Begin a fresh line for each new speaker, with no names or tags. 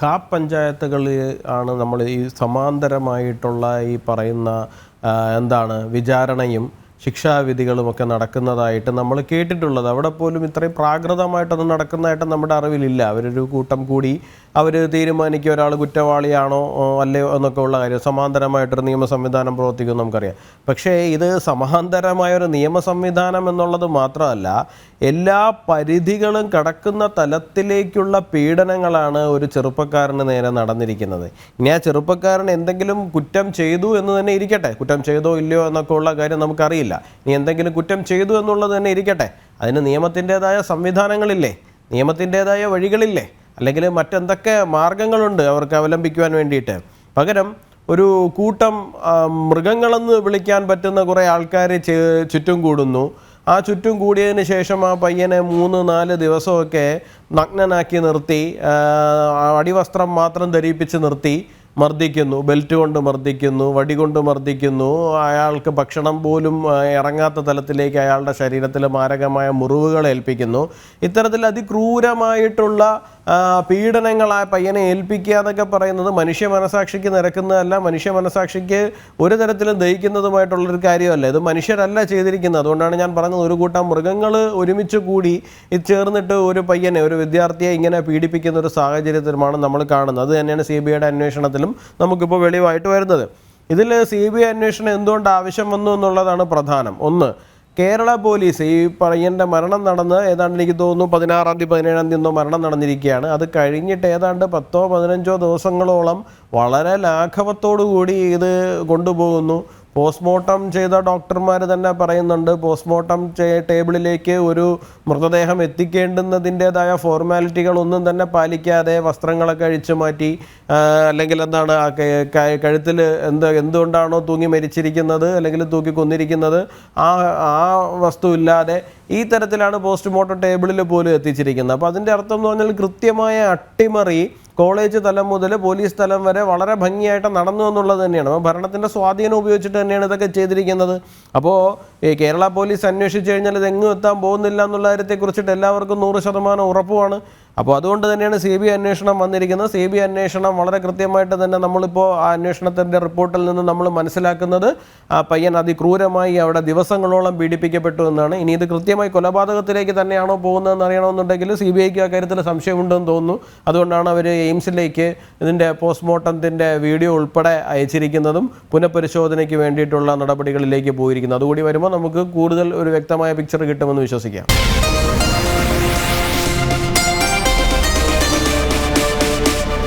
ഖാപ്പ് പഞ്ചായത്തുകളിൽ ആണ് നമ്മൾ ഈ സമാന്തരമായിട്ടുള്ള ഈ പറയുന്ന എന്താണ് വിചാരണയും ശിക്ഷാവിധികളുമൊക്കെ നടക്കുന്നതായിട്ട് നമ്മൾ കേട്ടിട്ടുള്ളത്. അവിടെ പോലും ഇത്രയും പ്രാകൃതമായിട്ടൊന്നും നടക്കുന്നതായിട്ട് നമ്മുടെ അറിവിലില്ല. അവരൊരു കൂട്ടം കൂടി അവർ തീരുമാനിക്കുക ഒരാൾ കുറ്റവാളിയാണോ അല്ലയോ എന്നൊക്കെ ഉള്ള കാര്യം. സമാന്തരമായിട്ടൊരു നിയമ സംവിധാനം പ്രവർത്തിക്കുമെന്ന് നമുക്കറിയാം. പക്ഷേ ഇത് സമാന്തരമായ ഒരു നിയമ സംവിധാനം എന്നുള്ളത് മാത്രമല്ല എല്ലാ പരിധികളും കടക്കുന്ന തലത്തിലേക്കുള്ള പീഡനങ്ങളാണ് ഒരു ചെറുപ്പക്കാരന് നേരെ നടന്നിരിക്കുന്നത്. ഇനി ആ ചെറുപ്പക്കാരൻ എന്തെങ്കിലും കുറ്റം ചെയ്തു എന്ന് തന്നെ ഇരിക്കട്ടെ. കുറ്റം ചെയ്തോ ഇല്ലയോ എന്നൊക്കെ ഉള്ള കാര്യം നമുക്കറിയില്ല. ഇനി എന്തെങ്കിലും കുറ്റം ചെയ്തു എന്നുള്ളത് തന്നെ ഇരിക്കട്ടെ. അതിന് നിയമത്തിന്റേതായ സംവിധാനങ്ങളില്ലേ? നിയമത്തിന്റേതായ വഴികളില്ലേ? അല്ലെങ്കിൽ മറ്റെന്തൊക്കെ മാർഗങ്ങളുണ്ട് അവർക്ക് അവലംബിക്കുവാൻ വേണ്ടിയിട്ട്? പകരം ഒരു കൂട്ടം മൃഗങ്ങളെന്ന് വിളിക്കാൻ പറ്റുന്ന കുറേ ആൾക്കാർ ചുറ്റും കൂടുന്നു. ആ ചുറ്റും കൂടിയതിന് ശേഷം ആ പയ്യനെ മൂന്ന് നാല് ദിവസമൊക്കെ നഗ്നനാക്കി നിർത്തി അടിവസ്ത്രം മാത്രം ധരിപ്പിച്ച് നിർത്തി മർദ്ദിക്കുന്നു ബെൽറ്റ് കൊണ്ട് മർദ്ദിക്കുന്നു വടി കൊണ്ട് മർദ്ദിക്കുന്നു അയാൾക്ക് ഭക്ഷണം പോലും ഇറങ്ങാത്ത തലത്തിലേക്ക് അയാളുടെ ശരീരത്തിൽ മാരകമായ മുറിവുകൾ ഏൽപ്പിക്കുന്നു. ഇത്തരത്തിൽ അതിക്രൂരമായിട്ടുള്ള പീഡനങ്ങൾ ആ പയ്യനെ ഏൽപ്പിക്കുക എന്നൊക്കെ പറയുന്നത് മനുഷ്യ മനസാക്ഷിക്ക് നിരക്കുന്നതല്ല. മനുഷ്യ മനസാക്ഷിക്ക് ഒരു തരത്തിലും ദഹിക്കുന്നതുമായിട്ടുള്ളൊരു കാര്യമല്ല. ഇത് മനുഷ്യരല്ല ചെയ്തിരിക്കുന്നത്. അതുകൊണ്ടാണ് ഞാൻ പറഞ്ഞത് ഒരു കൂട്ടം മൃഗങ്ങൾ ഒരുമിച്ച് കൂടി ഇത് ചേർന്നിട്ട് ഒരു പയ്യനെ ഒരു വിദ്യാർത്ഥിയെ ഇങ്ങനെ പീഡിപ്പിക്കുന്ന ഒരു സാഹചര്യത്തിലുമാണ് നമ്മൾ കാണുന്നത്. അത് തന്നെയാണ് സി ബി ഐയുടെ അന്വേഷണത്തിലും നമുക്കിപ്പോൾ വെളിവായിട്ട് വരുന്നത്. ഇതിൽ സി ബി ഐ അന്വേഷണം എന്തുകൊണ്ട് ആവശ്യം വന്നു എന്നുള്ളതാണ് പ്രധാനം. ഒന്ന് കേരള പോലീസ് ഈ പയ്യന്റെ മരണം നടന്ന് ഏതാണ്ട് എനിക്ക് തോന്നുന്നു പതിനാറാം തീയതി പതിനേഴാം തീയതി എന്തോ മരണം നടന്നിരിക്കുകയാണ്. അത് കഴിഞ്ഞിട്ട് ഏതാണ്ട് പത്തോ പതിനഞ്ചോ ദിവസങ്ങളോളം വളരെ ലാഘവത്തോടു കൂടി ഇത് കൊണ്ടുപോകുന്നു. പോസ്റ്റ്മോർട്ടം ചെയ്ത ഡോക്ടർമാർ തന്നെ പറയുന്നുണ്ട്. പോസ്റ്റ്മോർട്ടം ടേബിളിലേക്ക് ഒരു മൃതദേഹം എത്തിക്കേണ്ടുന്നതിന്റെതായ ഫോർമാലിറ്റികൾ ഒന്നും തന്നെ പാലിക്കാതെ വസ്ത്രങ്ങളൊക്കെ അഴിച്ചു മാറ്റി അല്ലെങ്കിൽ എന്താണ് കഴുത്തിൽ എന്ത് എന്തുകൊണ്ടാണോ തൂങ്ങി മരിച്ചിരിക്കുന്നത് അല്ലെങ്കിൽ തൂക്കി കൊന്നിരിക്കുന്നത് ആ ആ വസ്തു ഇല്ലാതെ ഈ തരത്തിലാണ് പോസ്റ്റ്മോർട്ടം ടേബിളിൽ പോലും എത്തിച്ചിരിക്കുന്നത്. അപ്പോൾ അതിന്റെ അർത്ഥം എന്ന് പറഞ്ഞാൽ കൃത്യമായ അട്ടിമറി കോളേജ് തലം മുതൽ പോലീസ് തലം വരെ വളരെ ഭംഗിയായിട്ട് നടന്നു എന്നുള്ളത് തന്നെയാണ്. അപ്പോൾ ഭരണത്തിന്റെ സ്വാധീനം ഉപയോഗിച്ചിട്ട് തന്നെയാണ് ഇതൊക്കെ ചെയ്തിരിക്കുന്നത്. അപ്പോൾ കേരള പോലീസ് അന്വേഷിച്ച് കഴിഞ്ഞാൽ ഇത് എങ്ങും എത്താൻ പോകുന്നില്ല എന്നുള്ള കാര്യത്തെക്കുറിച്ചിട്ട് എല്ലാവർക്കും നൂറ് ശതമാനം ഉറപ്പുമാണ്. അപ്പോൾ അതുകൊണ്ട് തന്നെയാണ് സി ബി അന്വേഷണം വന്നിരിക്കുന്നത്. സി ബി അന്വേഷണം വളരെ കൃത്യമായിട്ട് തന്നെ നമ്മളിപ്പോൾ ആ അന്വേഷണത്തിന്റെ റിപ്പോർട്ടിൽ നിന്ന് നമ്മൾ മനസ്സിലാക്കുന്നത്. ആ പയ്യൻ അതിക്രൂരമായി അവിടെ ദിവസങ്ങളോളം പീഡിപ്പിക്കപ്പെട്ടു എന്നാണ്. ഇനി ഇത് കൃത്യമായി കൊലപാതകത്തിലേക്ക് തന്നെയാണോ പോകുന്നതെന്ന് അറിയണമെന്നുണ്ടെങ്കിൽ സി ബി ഐക്ക് ആ കാര്യത്തിൽ സംശയമുണ്ടെന്ന് തോന്നുന്നു. അതുകൊണ്ടാണ് അവർ എയിംസിലേക്ക് ഇതിന്റെ പോസ്റ്റ്മോർട്ടത്തിന്റെ വീഡിയോ ഉൾപ്പെടെ അയച്ചിരിക്കുന്നതും പുനഃപരിശോധനയ്ക്ക് വേണ്ടിയിട്ടുള്ള നടപടികളിലേക്ക് പോയിരിക്കുന്നത്. അതുകൂടി വരുമ്പോൾ നമുക്ക് കൂടുതൽ ഒരു വ്യക്തമായ പിക്ചർ കിട്ടുമെന്ന് വിശ്വസിക്കാം.